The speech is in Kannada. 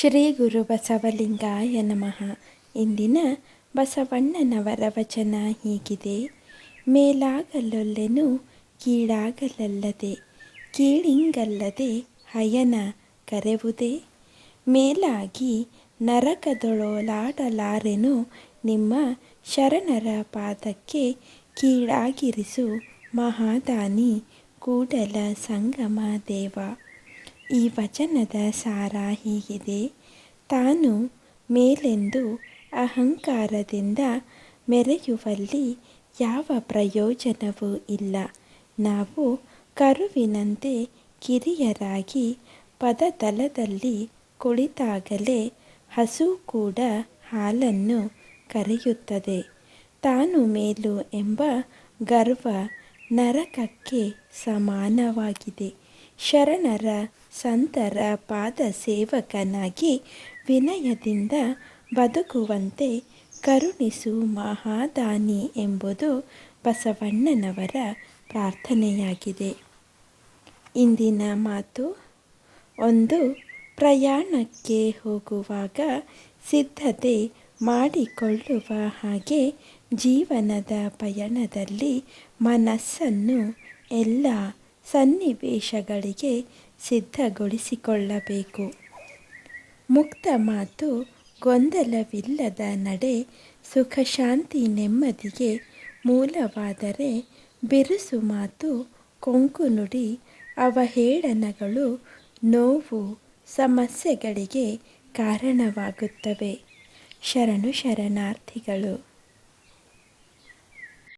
ಶ್ರೀ ಗುರು ಬಸವಲಿಂಗಾಯ ನಮಃ. ಇಂದಿನ ಬಸವಣ್ಣನವರ ವಚನ ಹೀಗಿದೆ. ಮೇಲಾಗಲೊಲ್ಲೆನು ಕೀಳಾಗಲಲ್ಲದೆ ಕೀಳಿಂಗಲ್ಲದೆ ಹಯನ ಕರೆವುದೇ? ಮೇಲಾಗಿ ನರಕದೊಳೋಲಾಡಲಾರೆನು, ನಿಮ್ಮ ಶರಣರ ಪಾದಕ್ಕೆ ಕೀಳಾಗಿರಿಸು ಮಹಾದಾನಿ ಕೂಡಲ ಸಂಗಮ ದೇವ. ಈ ವಚನದ ಸಾರ ಹೀಗಿದೆ. ತಾನು ಮೇಲೆಂದು ಅಹಂಕಾರದಿಂದ ಮೆರೆಯುವಲ್ಲಿ ಯಾವ ಪ್ರಯೋಜನವೂ ಇಲ್ಲ. ನಾವು ಕರುವಿನಂತೆ ಕಿರಿಯರಾಗಿ ಪದತಲದಲ್ಲಿ ಕುಳಿತಾಗಲೇ ಹಸು ಕೂಡ ಹಾಲನ್ನು ಕರೆಯುತ್ತದೆ. ತಾನು ಮೇಲು ಎಂಬ ಗರ್ವ ನರಕಕ್ಕೆ ಸಮಾನವಾಗಿದೆ. ಶರಣರ ಸಂತರ ಪಾದ ಸೇವಕನಾಗಿ ವಿನಯದಿಂದ ಬದುಕುವಂತೆ ಕರುಣಿಸು ಮಹಾದಾನಿ ಎಂಬುದು ಬಸವಣ್ಣನವರ ಪ್ರಾರ್ಥನೆಯಾಗಿದೆ. ಇಂದಿನ ಮಾತು ಒಂದು ಪ್ರಯಾಣಕ್ಕೆ ಹೋಗುವಾಗ ಸಿದ್ಧತೆ ಮಾಡಿಕೊಳ್ಳುವ ಹಾಗೆ ಜೀವನದ ಪಯಣದಲ್ಲಿ ಮನಸ್ಸನ್ನು ಎಲ್ಲ ಸನ್ನಿವೇಶಗಳಿಗೆ ಸಿದ್ಧಗೊಳಿಸಿಕೊಳ್ಳಬೇಕು. ಮುಕ್ತ ಮಾತು ಗೊಂದಲವಿಲ್ಲದ ನಡೆ ಸುಖ ಶಾಂತಿ ನೆಮ್ಮದಿಗೆ ಮೂಲವಾದರೆ ಬಿರುಸು ಮಾತು ಕೊಂಕು ನುಡಿ ಅವಹೇಳನಗಳು ನೋವು ಸಮಸ್ಯೆಗಳಿಗೆ ಕಾರಣವಾಗುತ್ತವೆ. ಶರಣು ಶರಣಾರ್ಥಿಗಳು.